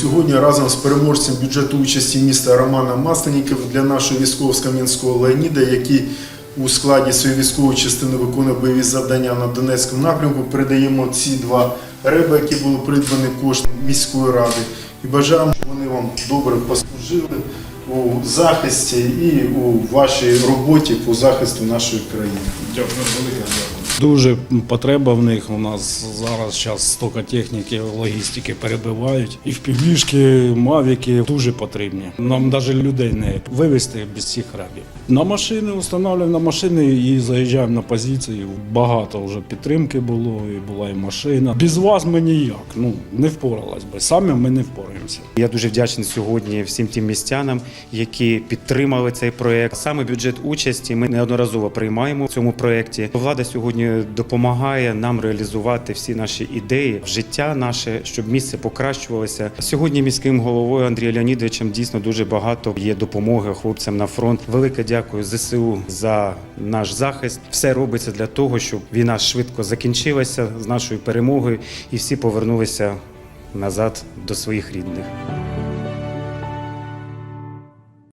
Сьогодні разом з переможцем бюджету участі міста Романом Масленником для нашого військового з Кам'янського Леоніда, який у складі своєї військової частини виконує бойові завдання на Донецькому напрямку, передаємо ці два реби, які були придбані коштом міської ради. І бажаємо, щоб вони вам добре послужили у захисті і у вашій роботі по захисту нашої країни. Дякую, велике. Дуже потреба в них. У нас зараз час стільки техніки, логістики перебивають. І впівішки, мавіки дуже потрібні. Нам навіть людей не вивезти без цих рабів. На машини встановлюємо на машини і заїжджаємо на позиції. Багато вже підтримки було, і була і машина. Без вас ми ніяк. Ну не впоралась би. Самі ми не впораємося. Я дуже вдячний сьогодні всім тим містянам, які підтримали цей проект. Саме бюджет участі ми неодноразово приймаємо в цьому проєкті. Влада сьогодні допомагає нам реалізувати всі наші ідеї життя наше, щоб місце покращувалося. Сьогодні міським головою Андрієм Леонідовичем дійсно дуже багато є допомоги хлопцям на фронт. Велике дякую ЗСУ за наш захист. Все робиться для того, щоб війна швидко закінчилася з нашою перемогою і всі повернулися назад до своїх рідних.